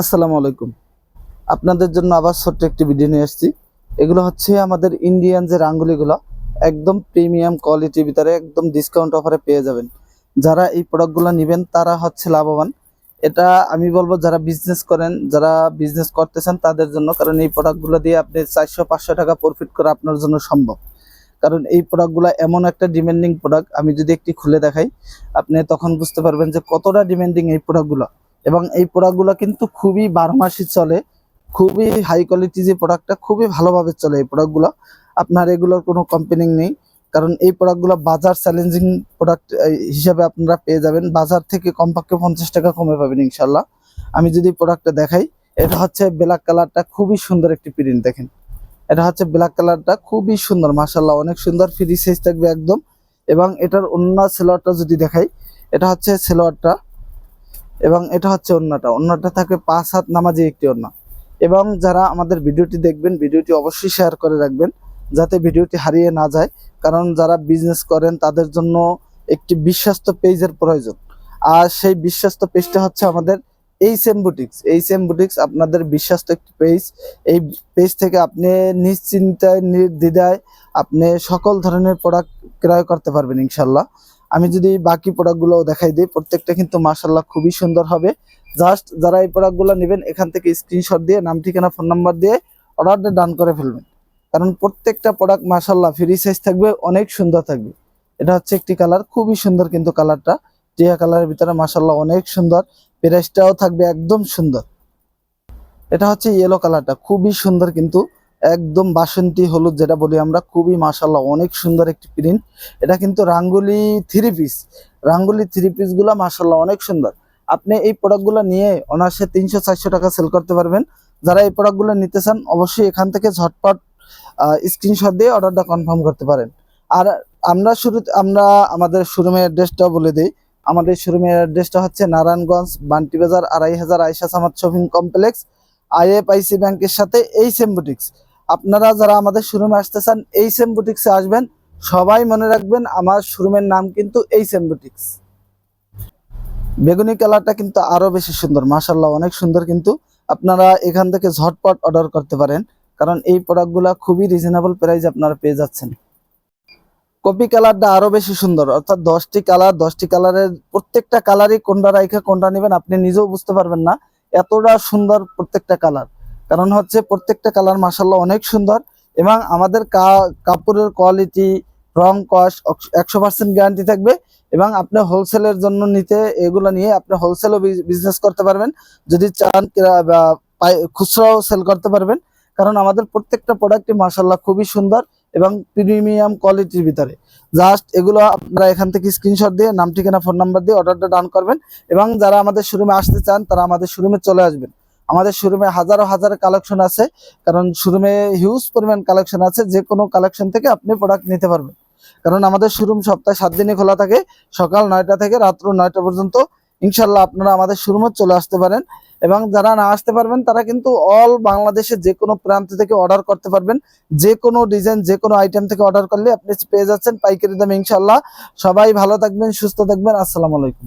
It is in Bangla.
আসসালামু আলাইকুম। আপনাদের জন্য আবার ছোট্ট একটি ভিডিও নিয়ে এসেছি এগুলো হচ্ছে আমাদের ইন্ডিয়ান যে রাঙ্গুলিগুলো, একদম প্রিমিয়াম কোয়ালিটির ভিতরে, একদম ডিসকাউন্ট অফারে পেয়ে যাবেন। যারা এই প্রোডাক্টগুলো নেবেন, তারা হচ্ছে লাভবান। এটা আমি বলব, যারা বিজনেস করেন, যারা বিজনেস করতেছেন, তাদের জন্য, কারণ এই প্রোডাক্টগুলো দিয়ে আপনি চারশো, পাঁচশো টাকা প্রফিট করা আপনার জন্য সম্ভব। কারণ এই প্রোডাক্টগুলো এমন একটা ডিমান্ডিং প্রোডাক্ট আমি যদি একটি খুলে দেখাই, আপনি তখন বুঝতে পারবেন যে কতটা ডিমান্ডিং এই প্রোডাক্টগুলো এবং এই প্রোডাক্টগুলো কিন্তু খুবই বারো মাসই চলে। খুবই হাই কোয়ালিটি যে প্রোডাক্টটা খুবই ভালোভাবে চলে এই প্রোডাক্টগুলো আপনার এগুলোর কোনো কম্পেনিং নেই। কারণ এই প্রোডাক্টগুলো বাজার চ্যালেঞ্জিং প্রোডাক্ট হিসাবে আপনারা পেয়ে যাবেন। বাজার থেকে কমপক্ষে পঞ্চাশ টাকা কমে পাবেন ইনশাল্লাহ আমি যদি প্রোডাক্টটা দেখাই, এটা হচ্ছে ব্ল্যাক কালারটা খুবই সুন্দর একটি প্রিন্ট দেখেন। এটা হচ্ছে ব্ল্যাক কালারটা খুবই সুন্দর মাসাল্লাহ অনেক সুন্দর ফ্রি সাইজ থাকবে একদম। এবং এটার অন্য সেলোয়ারটা যদি দেখাই, এটা হচ্ছে সেলোয়ারটা এবং এটা হচ্ছে অন্যটা। অন্যটা থাকে পাঁচ হাত নামাজি একটি অন্য। এবং যারা আমাদের ভিডিওটি দেখবেন, ভিডিওটি অবশ্যই শেয়ার করে রাখবেন, যাতে ভিডিওটি হারিয়ে না যায়। কারণ যারা বিজনেস করেন, তাদের জন্য একটি বিশ্বস্ত পেজের প্রয়োজন। আর সেই বিশ্বস্ত পেজটা হচ্ছে আমাদের এই সেম বুটিক্স এই সেম বুটিক্স আপনাদের বিশ্বস্ত একটি পেজ। এই পেজ থেকে আপনি নিশ্চিন্তায় নির্দ্বিধায় আপনি সকল ধরনের প্রোডাক্ট ক্রয় করতে পারবেন ইনশাল্লাহ। আমি যদি বাকি প্রোডাক্টগুলো দেখাই দিই, প্রত্যেকটা কিন্তু মার্শাল্লাহ খুবই সুন্দর হবে। জাস্ট যারা এই প্রোডাক্টগুলো নেবেন, এখান থেকে স্ক্রিনশট দিয়ে, নাম, ঠিকানা ফোন নাম্বার দিয়ে অর্ডারটা ডান করে ফেলবেন। কারণ প্রত্যেকটা প্রোডাক্ট মার্শাল্লাহ ফ্রি সাইজ থাকবে, অনেক সুন্দর থাকবে। এটা হচ্ছে একটি কালার খুবই সুন্দর কিন্তু কালারটা টিয়া কালারের ভিতরে মার্শাল্লাহ অনেক সুন্দর প্রাইসটাও থাকবে একদম সুন্দর। এটা হচ্ছে ইয়েলো কালারটা খুবই সুন্দর কিন্তু একদম বাসন্তী হলুদ যেটা বলি আমরা, খুবই মাসাল্লাহ অনেক সুন্দর একটি প্রিন্ট এটা কিন্তু রাঙ্গুলি থ্রি পিস রাঙ্গুলি থ্রি পিসগুলো মাসাল্লাহ অনেক সুন্দর। আপনি এই প্রোডাক্টগুলো নিয়ে অনায়াসে তিনশো, চারশো টাকা সেল করতে পারবেন। যারা এই প্রোডাক্টগুলো নিতে চান, অবশ্যই এখান থেকে ঝটপট স্ক্রিনশট দিয়ে অর্ডারটা কনফার্ম করতে পারেন। আর আমরা শুরু, আমরা আমাদের শোরুমের অ্যাড্রেসটা বলে দিই। আমাদের শোরুমের অ্যাড্রেসটা হচ্ছে নারায়ণগঞ্জ, বান্টি বাজার, আড়াই হাজার Ayesha Samad shopping complex IFIC ব্যাংকের সাথে এই সেম বুটিক্স আপনারা যারা আমাদের শোরুমে আসতে চান এই সেম বুটিক্সে আসবেন। সবাই মনে রাখবেন, আমার শোরুমের নাম কিন্তু এই সেম বুটিক্স বেগুনি কালারটা কিন্তু আরও বেশি সুন্দর মাশাল্লাহ অনেক সুন্দর কিন্তু। আপনারা এখান থেকে ঝটপট অর্ডার করতে পারেন, কারণ এই প্রোডাক্টগুলো খুবই রিজনেবল প্রাইস আপনারা পেয়ে যাচ্ছেন। কপি কালারটা আরও বেশি সুন্দর, অর্থাৎ দশটি কালার, দশটি কালারের প্রত্যেকটা কালারই কোনটা রাইখা, কোনটা নেবেন, আপনি নিজেও বুঝতে পারবেন না। এতটা সুন্দর প্রত্যেকটা কালার। কারণ হচ্ছে প্রত্যেকটা কালার মাসাল্লাহ অনেক সুন্দর এবং আমাদের কাপড়ের কোয়ালিটি রং কস্ট একশো পার্সেন্ট গ্যারান্টি থাকবে এবং আপনি হোলসেলের জন্য নিতে এগুলো নিয়ে আপনি হোলসেলও বিজনেস করতে পারবেন। যদি চান খুচরাও সেল করতে পারবেন। কারণ আমাদের প্রত্যেকটা প্রোডাক্টই মাসাল্লাহ খুবই সুন্দর এবং প্রিমিয়াম কোয়ালিটির ভিতরে। জাস্ট এগুলো আপনারা এখান থেকে স্ক্রিনশট দিয়ে, নাম, ঠিকানা ফোন নাম্বার দিয়ে অর্ডারটা ডান করবেন এবং যারা আমাদের শোরুমে আসতে চান, তারা আমাদের শোরুমে চলে আসবেন। আমাদের শোরুমে হাজারো হাজার কালেকশন আছে, কারণ শোরুমে হিউজ পরিমাণ কালেকশন আছে, যে কোনো কালেকশন থেকে আপনি প্রোডাক্ট নিতে পারবেন। কারণ আমাদের শোরুম সপ্তাহে সাত দিনে খোলা থাকে, সকাল নয়টা থেকে রাত্র নয়টা পর্যন্ত। ইনশাল্লাহ আপনারা আমাদের শোরুমে চলে আসতে পারেন এবং যারা না আসতে পারবেন, তারা কিন্তু অল বাংলাদেশের যে কোনো প্রান্ত থেকে অর্ডার করতে পারবেন। যে কোনো ডিজাইন যে কোনো আইটেম থেকে অর্ডার করলে আপনি পেয়ে যাচ্ছেন পাইকারি দামে ইনশাল্লাহ সবাই ভালো থাকবেন, সুস্থ থাকবেন। আসসালামু আলাইকুম।